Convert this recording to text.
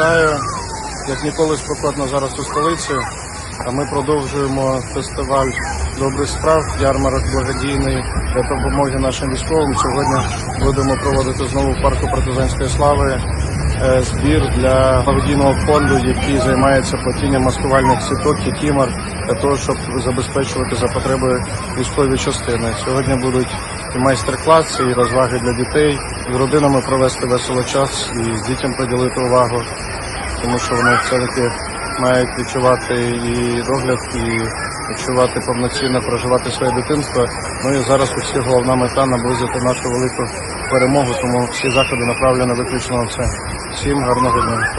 Вітаю. Як ніколи спекотно зараз у столиці. А ми продовжуємо фестиваль добрих справ, ярмарок благодійний для допомоги нашим військовим. Сьогодні будемо проводити знову парку партизанської слави е, збір для благодійного фонду, який займається платінням маскувальних сіток Кікімар для того, щоб забезпечувати за потреби військові частини. Сьогодні будуть і майстер-класи, і розваги для дітей, з родинами провести весело час і з дітям приділити увагу тому що вони все-таки мають відчувати і догляд, і відчувати повноцінно проживати своє дитинство. Ну і зараз у всіх головна мета наблизити нашу велику перемогу, тому всі заходи направлені виключно на це. Всім гарного дня.